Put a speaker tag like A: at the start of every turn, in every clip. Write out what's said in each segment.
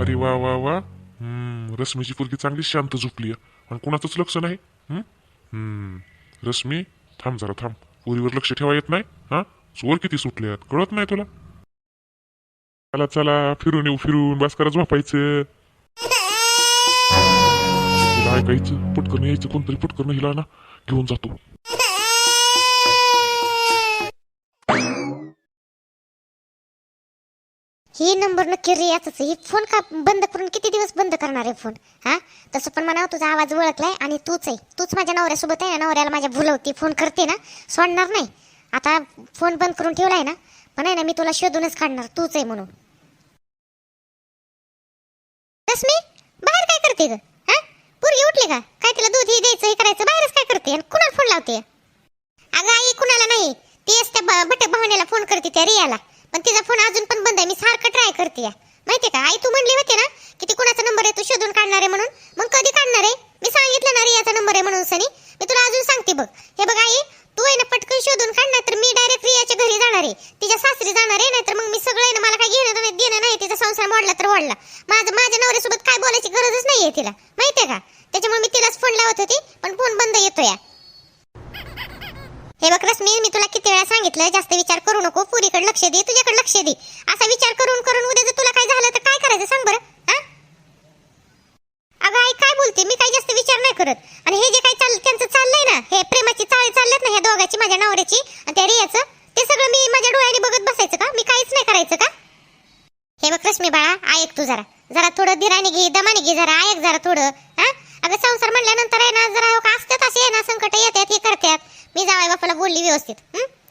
A: अरे वा वा वा. हम्म, रश्मीची पोरगी चांगली शांत झोपली आणि कुणाचंच लक्ष नाही? हम्म? हम्म. रश्मी थांब जरा थांब. पोरीवर लक्ष ठेवा येत नाही? हा? चोर किती सुटले आहेत कळत नाही तुला? चला चला फिरून येऊ फिरून. बस करा झोपायचं ऐकायचं पटकन यायचं कोणतरी पटकन हिला ना घेऊन जातो.
B: ही नंबर नक्की रियाचाच आहे. ही फोन का बंद करून किती दिवस बंद करणार आहे फोन हा? तसं पण म्हणा तुझा आवाज ओळखलाय आणि तूच आहे. तूच माझ्या नवऱ्यासोबत आहे नवऱ्याला माझ्या भुलवती फोन करते ना सोडणार नाही. आता फोन बंद करून ठेवलाय ना पण आहे ना मी तुला शोधूनच काढणार तूच आहे म्हणून. रश्मी बाहेर काय करते ग? हा? पोरगी उठली का? काय तिला दूध हे द्यायचं हे करायचं बाहेरच काय करते? आणि कुणाला फोन लावते? अगं आई कुणाला नाही. ती असते ब- भटक भावनेला फोन करते त्या रियाला. पण तिचा फोन अजून पण बंद आहे. मी सारखं ट्राय करते माहितीये का? आई तू म्हणली होती ना की ती कुणाचा नंबर आहे तू शोधून काढणार आहे म्हणून. मग कधी काढणार आहे? मी सांगितलं ना रियाचा नंबर आहे म्हणून सनी मी तुला अजून सांगते बघ हे बघ आई तू आहे ना पटकन शोधून काढ नाही तर मी डायरेक्ट रियाच्या घरी जाणार आहे तिच्या सासरी जाणार आहे नाहीतर मग मी सगळं आहे ना मला काय घेणं नाही देणं नाही तिचा संसार मोडला तर वाढला माझं माझ्या नवऱ्यासोबत काय बोलायची गरजच नाहीये तिला माहितीये का त्याच्यामुळे मी तिलाच फोन लावत होती पण फोन बंद येतो या हे बघ रश्मी मी तुला किती वेळा सांगितलं जास्त विचार करू नको पुरीकडे लक्ष दे तुझ्याकडे लक्ष दे असा विचार करून करून उद्या जर तुला काय झालं तर काय करायचं सांग बरं हा? अगं आई काय बोलते मी काही जास्त विचार नाही करत आणि हे जे काही चाल त्यांचं चाललंय ना हे प्रेमाची चाळी चालल्यात ना ह्या दोघांची माझ्या नवऱ्याची आणि ते सगळं मी माझ्या डोळ्याने बघत बसायचं का? मी काहीच नाही करायचं का? हे बघ रश्मी बाळा ऐक तू जरा. जरा थोडं धीराने घे दमाने घे जरा. ऐक जरा थोडं. हा? अगं संसार म्हणल्यानंतर आहे ना जरा हो का असतात असे आहे ना संकट येतात हे करतात. मी जावाय बापाला बोलली व्यवस्थित.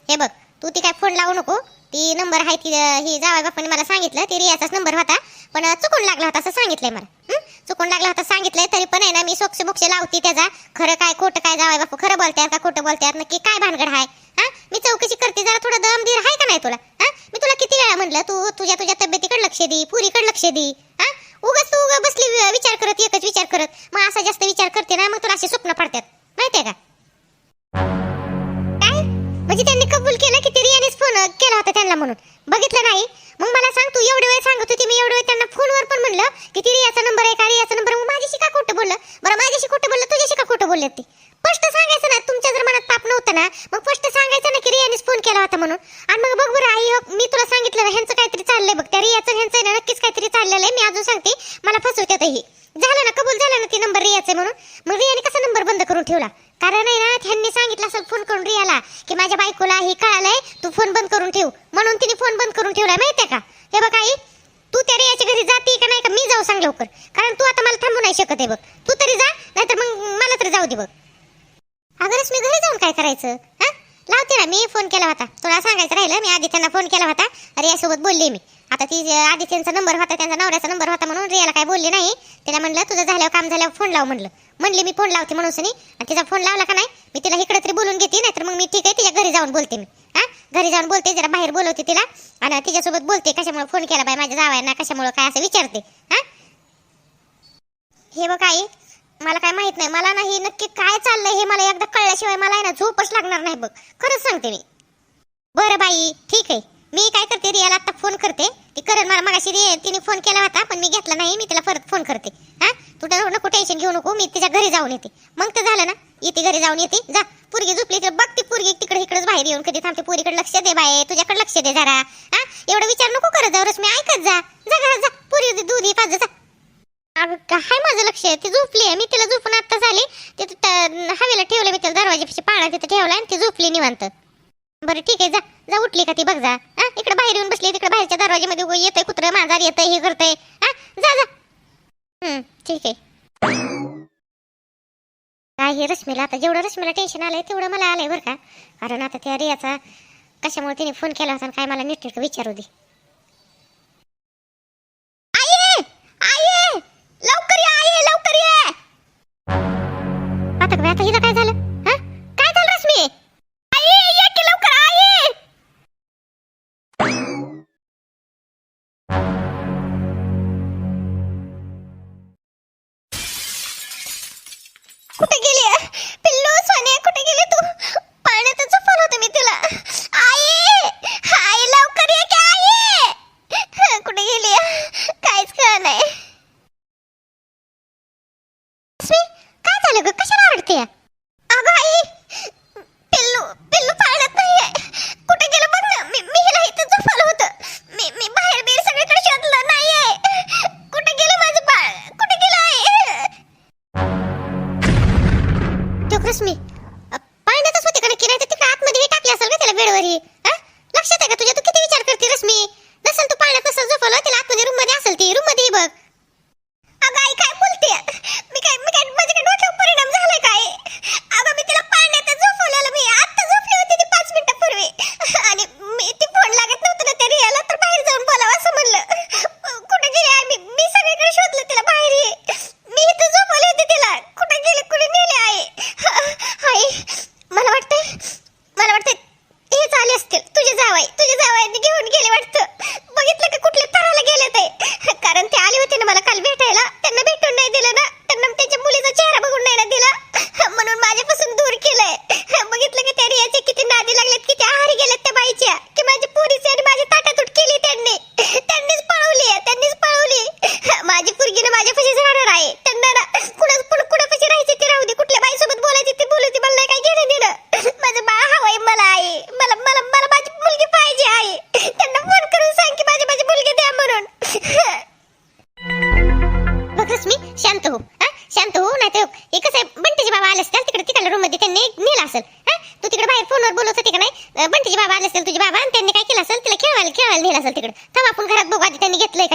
B: हे बघ तू ती काय फोन लावू नको. ती नंबर आहे ती ही जावाय बापाने मला सांगितलं ती रियाचाच नंबर होता पण चुकून लागला होता असं सांगितलंय मला. चुकून लागला होता सांगितलंय तरी पण आहे ना मी सोक्ष मोक्ष लावते त्याचा. खरं काय खोटं काय जावाय बापू खरं बोलतात का खोटं बोलतात नक्की काय भानगड आहे हा? मी चौकशी करते जरा थोडं दमधीर आहे का नाही तुला? हा? मी तुला किती वेळा म्हणलं तू तुझ्या तुझ्या तब्येतीकडे लक्ष दे पुरीकडे लक्ष दे. हा? उगाच तू उगा बसली विचार करत एकच विचार करत. मग असा जास्त विचार करते ना मग तुला असे स्वप्न पडतात. माहितीये का? म्हणजे त्यांनी कबूल केलं की ते रियानेच फोन केला होता त्यांना म्हणून. बघितलं नाही. मग मला सांग तू एवढे वेळ सांगत होती मी एवढे वेळ त्यांना फोनवर पण म्हणलं की ती रियाचा नंबर आहे का? रियाचा नंबर मग माझ्याशी का खोटं बोललं? बरं माझ्याशी खोटं बोललं तुझ्याशी का खोटं बोलले ते? स्पष्ट सांगायचं ना तुमच्या जर मनात पाप नव्हतं ना मग स्पष्ट सांगायचं ना की रियानेच फोन केला होता म्हणून. आणि मग बघ बरं आई मी तुला सांगितलं ह्यांचं काहीतरी चाललंय बघ. त्या रियाचं ह्यांचं आहे ना नक्कीच काहीतरी चाललेलं आहे. मी अजून सांगते. मला फसवत्यातही झालं ना कबूल झालं ना ती नंबर रियाचे म्हणून? मग रियाने कसा नंबर बंद करून ठेवला? कारण आहे ना त्यांनी सांगितलं असेल फोन करून रियाला की माझ्या बायकोला हे कळालंय तू फोन बंद करून ठेव. म्हणून तिने फोन बंद करून ठेवला माहितीये का? हे बघ आई तू त्या रियाच्या घरी जाते का नाही का? मी जाऊ सांग लवकर. कारण तू आता मला थांबू नाही शकत आहे बघ. तू तरी जा नाहीतर मग मला तरी जाऊ दे बघ. अगरच मी घरी जाऊन काय करायचं? हा? लावते ना मी फोन केला होता. तुला सांगायचं राहिलं मी आधी त्यांना फोन केला होता. रियासोबत बोलले मी. आता ती जे नंबर होता त्यांचा नवऱ्याचा नंबर होता म्हणून रियाला काय बोलले नाही. तिला म्हणलं तुझं झाल्यावर काम झाल्यावर फोन लाव म्हणलं. म्हणले मी फोन लावते म्हणून सनी. आणि तिचा फोन लावला का नाही मी तिला इकडे तरी बोलून घेते नाहीतर मग मी ठीक आहे तिच्या घरी जाऊन बोलते मी. हा? घरी जाऊन बोलते जरा बाहेर बोलवते तिला. आणि तिच्यासोबत बोलते कशामुळे फोन केला बाय माझ्या जावायांना कशामुळे काय असं विचारते. हा? हे बघ आई मला काय माहीत नाही मला नाही नक्की काय चाललंय हे मला एकदा कळल्याशिवाय मला आहे ना झोपच लागणार नाही बघ. खरंच सांगते मी. बरं बाई ठीक आहे. मी काय करते रियाला आता फोन करते. ती करण मला मगाशी रि- तिने फोन केला होता पण मी घेतला नाही मी तिला परत फोन करते. हा? तू नको टेन्शन घेऊ नको मी तिच्या घरी जाऊन येते. मग तर झालं ना येते घरी जाऊन येते. जा पुरगी झोपली तर बघ ती पुरगी तिकडे इकडेच बाहेर येऊन कधी थांबते. पुरीकडे लक्ष दे बाय तुझ्याकडे लक्ष दे जरा. हा? एवढा विचार नको करत जाऊ रश्मी ऐकत जा. जा घरात जा पुरी दूध ही पाच जा. अगं काय माझं लक्ष आहे? ती झोपली आहे. मी तिला झोपून आत्ता झाली. तिथं हवेला ठेवलं मी तिला दरवाजापाशी पाळणा तिथं ठेवला आणि ती झोपली निवांत. बरं ठीक आहे जा. जा उठली का ती? बघ जा. हा? इकडे बाहेर येऊन बसली तिकडे बाहेरच्या दरवाजामध्ये उभं येतंय कुत्रं मांजार येतंय हे करतंय. हा? जा जा. हम्म ठीक आहे. काय हे रश्मीला? आता जेवढं रश्मीला टेन्शन आलंय तेवढं मला आलंय बरं का? कारण आता त्या रियाचा कशामुळे तिने फोन केला होता आणि काय मला नीट विचारू दे. आई आई लवकर ये आई लवकर ये! आता काय आता हिला काय झालं?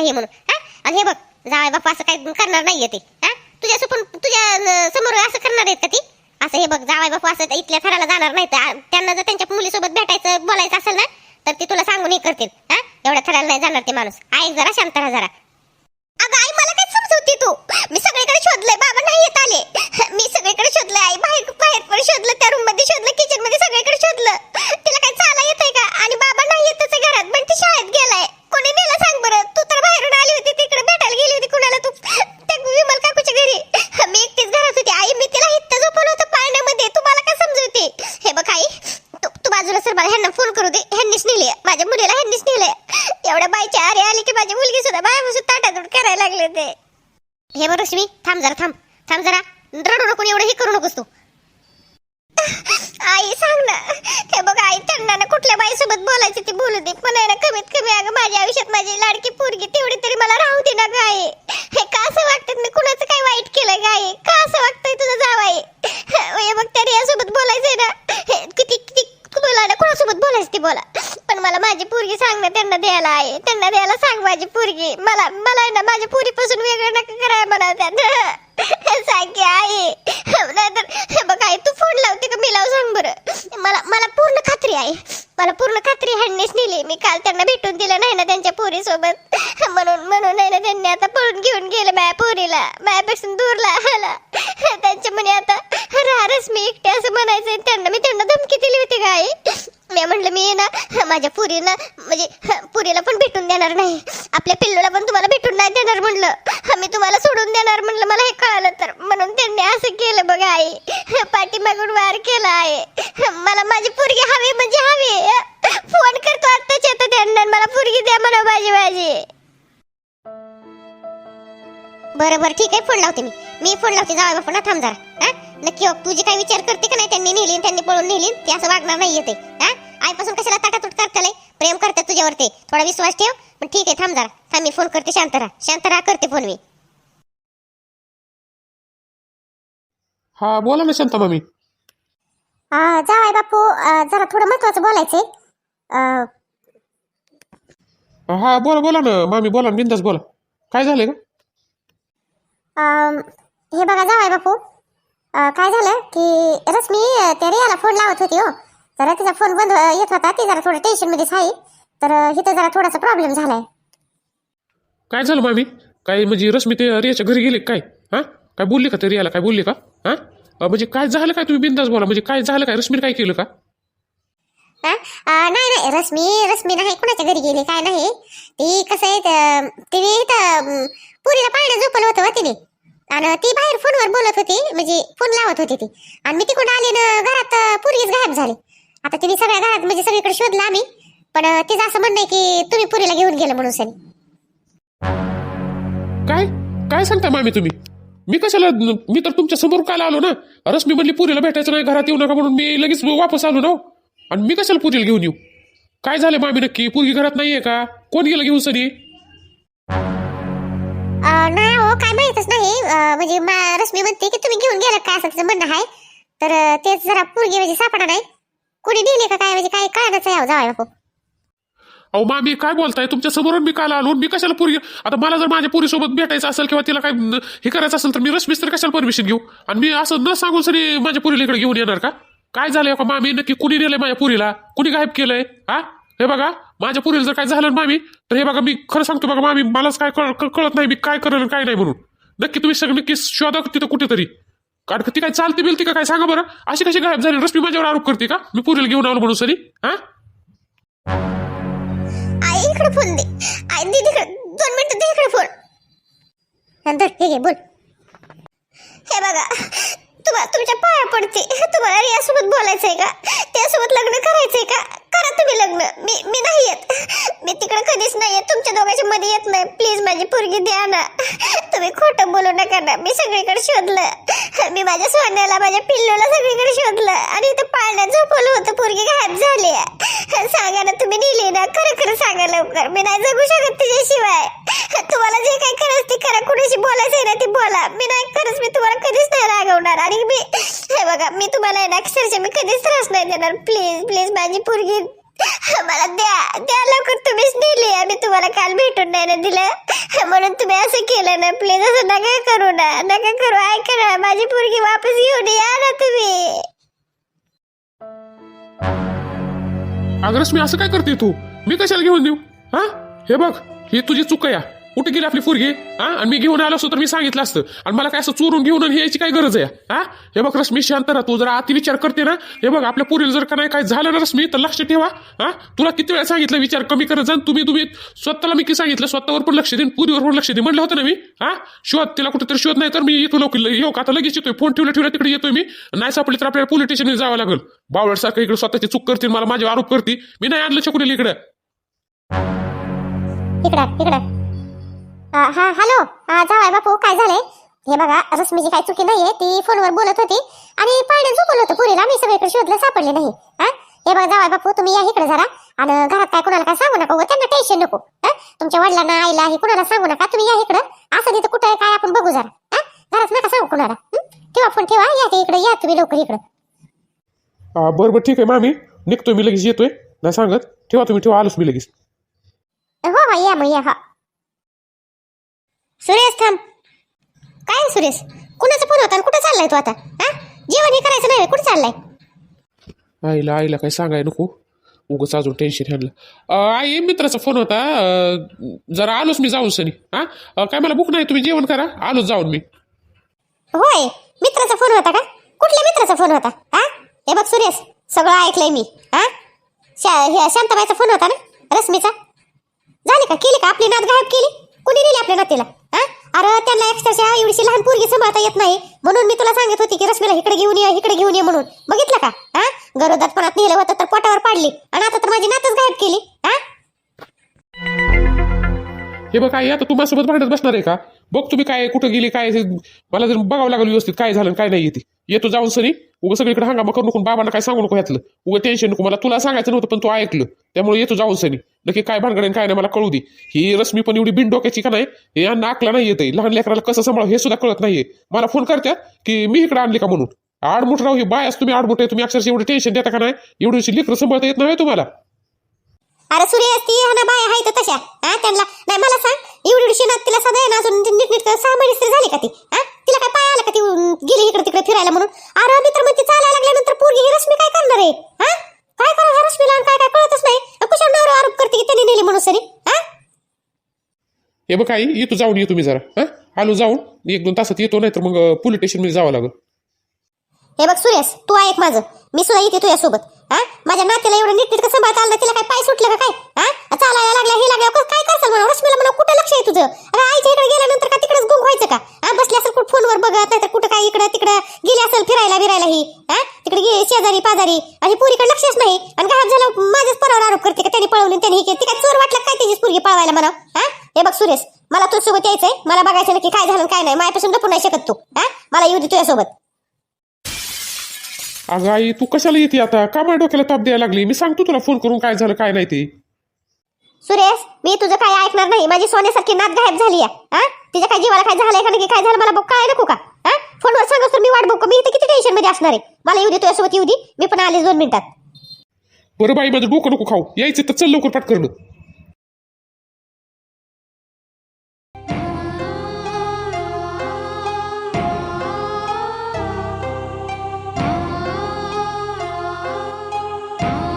B: त्यांनी हे म्हणून हा? आणि हे बघ जावाय बापा असं काय करणार नाहीये ते हा? तुझ्या सुपन तुझ्या समोर असं करणार आहेत का ती? असं हे बघ जावाय बाप्पा असं इथल्या थराला जाणार नाही तर त्यांना जर त्यांच्या मुलीसोबत भेटायचं बोलायचं असेल ना तर ते तुला सांगून हे करतील हा? एवढ्या थराला नाही जाणार ते माणूस. आई जरा शांत राहा जरा. अगं आई मला काय समजवती तू? मी सगळीकडे शोधलंय बाबा नाही येत आले. मी सगळीकडे शोधलंय आई बाहेर बाहेर पण शोधलं त्या रूममध्ये शोधलं किचनमध्ये सगळीकडे शोधलं तिला काय चाला येतंय का आणि बाबा नाही येतच आहे घरात पण ती शाळेत गेलाय कोणी नेलं सांग बरं तू तर बाहेरून आली होती तिकडे भेटायला गेली होती कुणाला तू त्या विमल काकूच्या घरी मी एकटीच घरात होती आई मी तिला इथं झोपवलं होतं पाण्यामध्ये तू मला काय समजवते हे बघ आई तू तू बाजूला सर मला ह्यांना फोन करू दे ह्यांनीच नेले माझ्या मुलीला ह्यांनीच नेले एवढ्या बाईच्या आरे आली की माझी मुलगी सुद्धा बायापासून ताटातूट करायला लागले ते. हे बरं लक्ष्मी थांब जरा थांब. थांब जरा. रडू नको एवढं हे करू नकोस तू. आई सांग ना. हे बघ आई त्यांना ना कुठल्या बाईसोबत बोलायचं ती बोलू दे. पण आहे ना कमीत कमी अगं माझ्या आयुष्यात माझी लाडकी पोरगी तेवढी तरी मला राहू दे ना गाय हे का असं वाटतं? मी कुणाचं काय वाईट केलं गाय का असं वाटतंय तुझं जावाय हे बघ त्या रियासोबत बोलायचंय ना. हे किती किती बोला ना कुणासोबत ते बोला. पण मला माझी पोरगी सांग ना त्यांना द्यायला आहे. त्यांना द्यायला सांग माझी पोरगी. मला मला आहे ना माझ्या पोरीपासून वेगळं नका करायला मला त्यांना सांग की आहे नाहीतर बघ आई तू फोन लावते का? मी लाव सांग बरं. मला मला पूर्ण खात्री आहे. मला पूर्ण खात्री ह्यांनीच नेली मी काल त्यांना भेटून दिलं नाही ना त्यांच्या पोरीसोबत. म्हणून म्हणून आहे ना त्यांनी आता पळून घेऊन गेले माझ्या पोरीला. माझ्यापासून दूर ला त्यांच्या म्हणे आता राहरच मी एकटे असं म्हणायचं त्यांना मी त्यांना आहे. मी म्हटलं मी ना माझ्या पुरीला म्हणजे पुरीला पण भेटून देणार नाही. आपल्या पिल्लूला पण तुम्हाला भेटून नाही देणार म्हणलं. मी तुम्हाला सोडून देणार म्हणलं. मला हे कळालं तर. म्हणून त्यांनी असं केलं बघा आई. पाठीमागून वार केला आहे. मला माझी पोरगी हवी म्हणजे हवी. फोन करतो आत्ताच येतो त्यांना मला पोरगी द्या मला माझी माझी. बरं बरं ठीक आहे फोन लावते मी. मी फोन लावते जावा बापू ना थांब जरा. हा? नक्की हो, तुझी काय विचार करते का नाही त्यांनी नेली त्यांनी पळून नेली ते असं वागणार नाही येते हा? आईपासून कशाला ताटातूट करताले प्रेम करतात तुझ्यावरती. थोडा विश्वास ठेव. पण ठीक आहे थांब जरा. थांब मी फोन करते शांत राहा. शांत राहा करते फोन मी.
C: हा बोला ना शांता मामी
B: जावाय बापू जरा थोडं महत्वाचं बोलायचंय.
C: हा बोला बोला ना. मामी बोला ना बिंदास बोला. काय झालंय का
B: हे बघा जावाय बापू. अ, काय झालं की रश्मी अ, त्या रियाला फोन लावत होती हो. जरा तिचा फोन बंद अ, येत होता ती जरा थोडं टेन्शन मध्येच आहे. तर अ, इथं जरा थोडासा प्रॉब्लेम झालाय.
C: काय झालं मामी काय म्हणजे रश्मी ते रियाच्या घरी गेले काय? हा? काय बोलली का ते रियाला? काय बोलली का? हा? अं, म्हणजे काय झालं काय तुम्ही बिंदास बोला? म्हणजे काय झालं काय? रश्मीने काय केलं का?
B: हा? अ, नाही नाही. रश्मी रश्मी नाही कुणाच्या घरी गेली? काय नाही. ती कसं आहे त- तिने इथं पुरीला पाण्यात झोपलं होतं हो तिने. आणि ती बाहेर फोनवर बोलत होती म्हणजे फोन लावत होती ती. आणि मी तिकडून आले ना घरात पुरीच गायब झाली. आता तिने सगळ्या घरात म्हणजे सगळीकडे शोधला आम्ही. पण तिचं असं म्हणणं आहे की तुम्ही पुरीला घेऊन गेलं म्हणून सनी.
C: काय? काय सांगता मामी तुम्ही? मी कशाला मी तर तुमच्यासमोर काल आलो ना? रश्मी म्हणली पुरीला भेटायचं नाही घरात येऊ नका म्हणून मी लगेच वापस आलो ना हो. आणि मी कशाला पुरीला घेऊन येऊ? काय झालं मामी नक्की? पुरगी घरात नाहीये का? कोण गेलं घेऊन सनी?
B: नाही हो काय माहितच नाही. म्हणजे रश्मी म्हणते की तुम्ही घेऊन गेला काय असं तिचं म्हणणं आहे. तर तेच जरा पोरगी म्हणजे सापडा नाही. कुणी नेले का काय म्हणजे काय कळण्याचं यावं जावाय बापू.
C: अहो मामी काय बोलताय? तुमच्या समोरून मी काल आलो मी कशाला पुरी आता मला जर माझ्या पुरीसोबत भेटायचं असेल किंवा तिला काय हे करायचं असेल तर मी रश्मीस तर कशाला परमिशन घेऊ? आणि मी असं न सांगून सरी माझ्या पुरीला इकडे घेऊन येणार का? काय झालंय का मामी नक्की कुणी नेलंय माझ्या पुरीला? कुणी गायब केलंय? हा? हे बघा माझ्या पुरीला जर काय झालं ना मामी तर हे बघा मी खरं सांगतो बघा मामी मलाच काय कळ- कळत नाही मी काय करेल काय नाही म्हणून. नक्की तुम्ही सगळं नक्की शोधा तिथं कुठेतरी. कारण ती काय चालते बिलती का काय सांगा बरं. अशी कशी गायब झाली रश्मी माझ्यावर आरोप करते का? मी पुरीला घेऊन आलो म्हणून सरी हा?
B: आई इकडे फोन दे. आई दे तिकडे. दोन मिनिटं दे इकडे फोन नंतर हे घे बोल. हे बघा तुमच्या पाया पडते. तुम्हाला रियासोबत बोलायचंय का? त्यासोबत लग्न करायचंय का? करा तुम्ही लग्न. मी मी नाही येत. मी तिकडे कधीच नाही येत. तुमच्या दोघांच्या मध्ये येत नाही. प्लीज माझी पोरगी द्या ना. तुम्ही खोटं बोलू नका ना. मी सगळीकडे शोधलं. मी माझ्या सोन्याला माझ्या पिल्लूला सगळीकडे शोधलं. आणि इथं पाळण्यात झोपवलं होतं. पोरगी गायब झाली आहे. सांगा ना तुम्ही नेली ना? खरं खरं सांगा लवकर. मी नाही जगू शकत तिच्याशिवाय. तुम्हाला जे काही करायचं ते करा कुणाशी बोलायचं ना ते बोला. मी नाही करत मी तुम्हाला कधीच नाही रागवणार आणि मी हे बघा मी तुम्हाला आहे ना अक्षरशः मी कधीच त्रास नाही देणार. प्लीज प्लीज माझी पोरगी मला द्या द्या लवकर तुम्हीच दिली. आम्ही तुम्हाला काल भेटून नाही ना दिलं. म्हणून तुम्ही असं केलं ना प्लीज असं नका करू ना नका करू. ऐका ना माझी पोरगी वापस घेऊन या ना तुम्ही.
C: अगं मी असं काय करते तू? मी कशाला घेऊन देऊ? हा? हे बघ ही तुझी चुक या कुठे गेली आपली फुरगी हा? आणि मी घेऊन आलो असतो तर मी सांगितलं असतं. आणि मला काय असं चोरून घेऊन यायची काय गरज आहे? हा? हे बघ रश्मी शांत राहा. तू जरा अति विचार करते ना. हे बघ आपल्या पुरीला जर का नाही काय झालं ना रश्मी तर लक्ष ठेवा. हा? तुला किती वेळा सांगितलं विचार कमी करत जा तुम्ही तुम्ही. स्वतःला मी किती सांगितलं? स्वतःवर पण लक्ष देईन पुरीवर पण लक्ष दे म्हणलं होतं ना मी? हा? शोध तिला कुठेतरी शोध नाही तर मी येतो लोक येऊ का आता लगेच येतोय? फोन ठेवला ठेवला तिकडे येतोय मी. नाही सापडली तर आपल्याला पोलीस स्टेशनला जावं लागेल. बावळसारखं इकडे स्वतःची चूक करतील मला माझे आरोप करते मी नाही आणलं छकुलीला इकडे
B: इकडं. हा हॅलो. जावाय बापू काय झालंय? हे बघा रश्मीची काय चुकी नाहीये ती फोनवर बोलत होती. आणि पाण्यात झोपलं होतं पुरीला मी सगळीकडे शोधलं सापडले नाही. हा हे बघा जावाय बापू तुम्ही या इकडे जरा. आणि घरात काय कोणाला काय सांगू नका उगाच त्यांना टेन्शन नको. हा? तुमच्या वडिलांना आईला हे कोणाला सांगू नका तुम्ही या इकडं. असं तिथं कुठं आहे काय आपण बघू जरा. हा? घरात नका सांगू कोणाला. हं? ठेवा फोन ठेवा. या ते इकडे या तुम्ही लवकर इकडं.
C: हा, बरं बरं ठीक आहे मामी. निघतोय मी लगेच येतोय. नाही सांगत. ठेवा तुम्ही ठेवा आलोच मी लगेच.
B: हो हो या मग या हा. सुरेश थांब. काय सुरेश? कुणाचा फोन होता आणि कुठं चाललाय तू आता? हा? जेवण हे करायचं नाही कुठं चाललाय?
C: आईला आईला काय सांगाय नको. उगच अजून टेन्शन ह्यांना आई मित्राचा फोन होता. अं, जरा आलोच मी जाऊन सनी हा? अं, काय मला भूक नाही तुम्ही जेवण करा. आलोच जाऊन मी.
B: होय मित्राचा फोन होता का? कुठल्या मित्राचा फोन होता? हा? हे बघ सुरेश सगळं ऐकलंय मी. हा? शा हे शांताबाईचा फोन होता ना रश्मीचा? झाली का? केली का? आपली नात गायब केली? कुणी दिली आपल्या नातीला हा अरे त्यांना अक्षरशः एवढीशी लहान पोरगी सांभाळता येत नाही. म्हणून मी तुला सांगत होती की रश्मीला इकडे घेऊन ये इकडे घेऊन ये म्हणून. बघितलं का? हा गरोदरपणात नेलं होतं तर पोटावर पाडली. आणि आता तर माझी नातच गायब केली. हा
C: हे बघ काय आता तुम्हाला भांडत बसणार आहे का? बघ तुम्ही काय कुठं गेली काय ते मला जर बघावं लागलं व्यवस्थित काय झालं आणि काय नाही येते येतो जाऊन सरी. उगं सगळीकडे हंगामा करू नको बाबांना काय सांगू नको ह्यातलं. उगं टेन्शन नको. मला तुला सांगायचं नव्हतं पण तू ऐकलं. त्यामुळे येतो जाऊन सनी. नक्की काय भानगड काय नाही मला कळू दे. ही रश्मी पण एवढी बिन डोक्याची का नाही? हे यांना आकला नाही येते लहान लेकराला कसं सांभाळ हे सुद्धा कळत नाहीये. मला फोन करत्या की मी इकडे आणली का म्हणून? आडमुठ राहू ही बायस तुम्ही आडमुठ आहे. तुम्ही अक्षरशः एवढं टेन्शन देता का नाही? एवढी लेकरं सांभाळता येत नाही तुम्हाला.
B: अरे सूर्य ती हा ना बाय आहे तर तशा. हा त्यांना. नाही मला सांग एवढी एवढी तिला सदा आहे ना अजून नीट नीट सहा महिने तरी झाली का ती? हा तिला काय पाय आला का ती गेली इकडे तिकडे फिरायला म्हणून? अरे मी तर चालायला लागल्यानंतर पोरगी रश्मी काय करणार आहे? हा काय करा ह्या रश्मीला काय काय कळतच नाही? अन कुशाल आरोप करते की त्यांनी नेली म्हणून सरी हा?
C: हे बघ आई येतो जाऊन येतो तुम्ही जरा हा? आलो जाऊन एक दोन तासात येतो नाही तर मग पोलीस स्टेशनमध्ये जावं लागेल.
B: हे बघ सुरेश तू ऐक माझं. मी सुद्धा येते तुझ्यासोबत हा? माझ्या नात्याला एवढं नीट नीट सांभाळता आलं तिला काय पाय सुटलं का काय? हा? चालायला लागला हे लागलं काय करसाल म्हणून? रश्मीला म्हणा कुठं लक्ष आहे तुझं? अरे आईच्या इकडे गेल्यानंतर का तिकडेच गुंग व्हायचं का? हा? बसले असेल कुठं फोनवर बघत नाही तर कुठं काय इकडं तिकडं गेली असेल फिरायला बिरायला ही. हा? तिकडे गेली शेजारी पाजारी. आणि पुरीकडे लक्षच नाही. आणि काय झालं माझ्याच परावर आरोप करते का? त्यांनी पळवली त्यांनी हे केलं. ती काय चोर वाटलं काय त्याची पुरगी पळवायला म्हणा हा? हे बघ सुरेश मला तुझ्यासोबत यायचंय. मला बघायचं नक्की काय झालं काय नाही. माझ्यापासून लपू नाही शकत तू. हा? मला येऊ दे तुझ्यासोबत.
C: अगं आई तू कशाला येते आता? का माझ्या डोक्याला ताप द्यायला लागली? मी सांगतो तुला फोन करून काय झालं काय नाही ते.
B: सुरेश मी तुझं काय ऐकणार नाही. माझी सोन्यासारखी नात गायब झाली आहे तिच्या काय जीवाला काय झालंय का नाही काय झालं मला बघ काय नको का? फोनवर तर मी वाट बघ मी इथे किती टेन्शनमध्ये असणार आहे? मला येऊ दे तुझ्यासोबत येऊ दे. मी पण आले दोन मिनिटात.
C: बरं बाई माझं डोकं नको खाऊ. यायचं तर चल लवकर पाठ करणं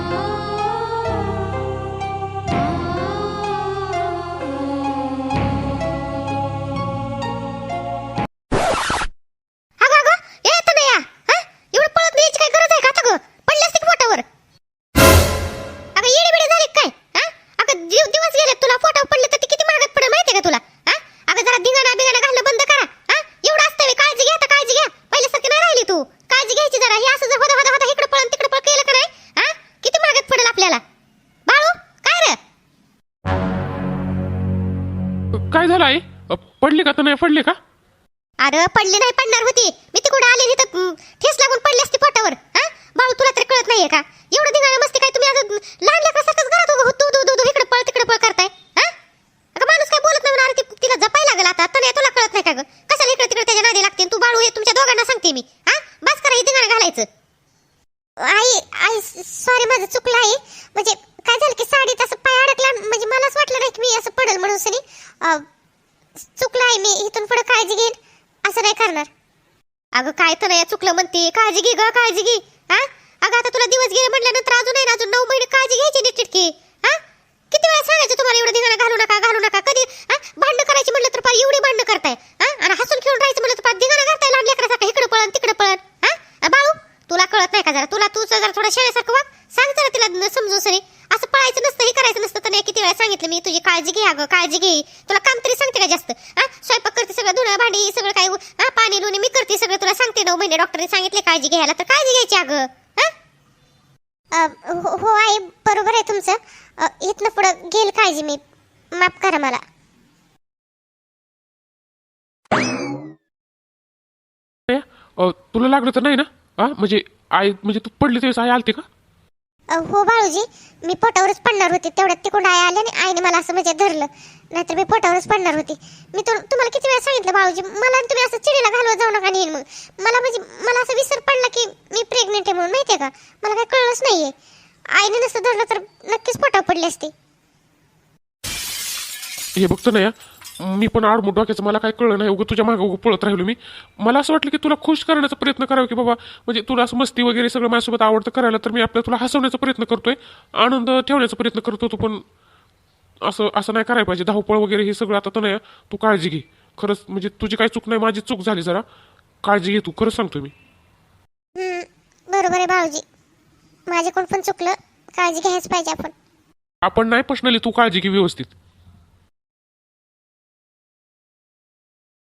B: काय झालं
C: आई? पडली का? तर नाही पडली का?
B: अरे पडली नाही पडणार होती. मी तिकडे आले तर हम्म, ठेस लागून पडली असती पोटावर हा भाऊ तुला तरी कळत नाहीये का? एवढं धिंगाणा मस्ती काय तुम्ही असं लहान लेकरासारखंच घरात उभं तू तू तू इकडे पळ तिकडे पळ करताय हा अगं माणूस काय बोलत नाही म्हणून अरे तिला जपाय लागला आता. आता नाही तुला कळत नाही का ग? कशाला इकडे तिकडे त्याच्या नादी लागते? तू बाळू हे तुमच्या दोघांना सांगते मी हा बस करा हे घालायचं. आई आई सॉरी माझं चुकलं आहे म्हणजे काय झालं की साडीत असं पाय अडकला म्हणजे मलाच वाटलं नाही की मी असं पडेल म्हणून सनी. चुकलं आहे मी इथून पुढे काळजी घेईन. असं नाही करणार. अगं काय तर नाही चुकलं म्हणते. काळजी घे ग काळजी घे. हा? अगं आता तुला दिवस गेले म्हटल्यानंतर अजून आहे अजून नऊ महिने काळजी घ्यायची नीटकी हा? किती वेळा सांगायचं तुम्हाला एवढं धिंगाणा घालू नका घालू नका. कधी? हा? भांडणं करायची म्हटलं तर पार एवढी भांडणं करताय. हा? आणि हसून खेळून राहायचं म्हटलं तर पार धिंगाणा करताय लहान लेकरासारखं. इकडे पळण तिकडे पळण हा? बाळू तुला कळत नाही का जरा? तुला तू जरा थोडं शेळ्यासारखं वाग. सांग जरा तिला समजू समजून सरी असं पळायचं नसतं हे करायचं नसतं. तर नाही किती वेळा सांगितलं मी तुझी काळजी घे अगं काळजी घे. तुला काम तरी सांगते का जास्त? हा? स्वयंपाक करते सगळं धुणं भांडी सगळं काय हा? पाणी लुणी मी करते सगळं तुला सांगते नऊ महिने. डॉक्टरने सांगितले काळजी घ्यायला तर काळजी घ्यायची अगं. हा? हो हो आई बरोबर आहे तुमचं. इथनं पुढं घेईल काळजी मी. माफ करा मला.
C: अ, तुला लागलं तर नाही ना? हा? म्हणजे आई म्हणजे तू पडली त्यावेळेस आई आलती का?
B: हो बाळूजी मी पोटावरच पडणार होती. तेवढ्यात तिकडून आई आले आणि आईने मला असं म्हणजे धरलं. नाहीतर मी पोटावरच पडणार होती. मी तु तुम्हाला किती वेळा सांगितलं बाळूजी? मला आणि तुम्ही असं चिडीला घालवत जाऊ नका नेईन मग मला म्हणजे मला असं विसर पडला की मी प्रेग्नेंट आहे म्हणून माहितीये का? मला काही कळलंच नाही आहे आईने नसतं धरलं तर नक्कीच पोटावर पडली असती.
C: हे बघतो ना या. मी पण आडमुठ डोक्याचं मला काय कळलं नाही. उगं तुझ्या मागं उगं पळत राहिलो मी. मला असं वाटलं की तुला खुश करण्याचा प्रयत्न करावा की बाबा म्हणजे तुला असं मस्ती वगैरे सगळं माझ्यासोबत आवडतं करायला तर मी आपल्या तुला हसवण्याचा प्रयत्न करतोय आनंद ठेवण्याचा प्रयत्न करतो तू पण असं असं नाही करायला पाहिजे. धावपळ वगैरे हे सगळं आता तर नाही तू काळजी घे. खरंच म्हणजे तुझी काही चूक नाही माझी चूक झाली जरा. काळजी घे तू खरंच सांगतो मी.
B: बरोबर आहे बाळूजी माझ्याकडून पण चुकलं. काळजी घ्यायच पाहिजे आपण.
C: आपण नाही पर्सनली तू काळजी घे व्यवस्थित.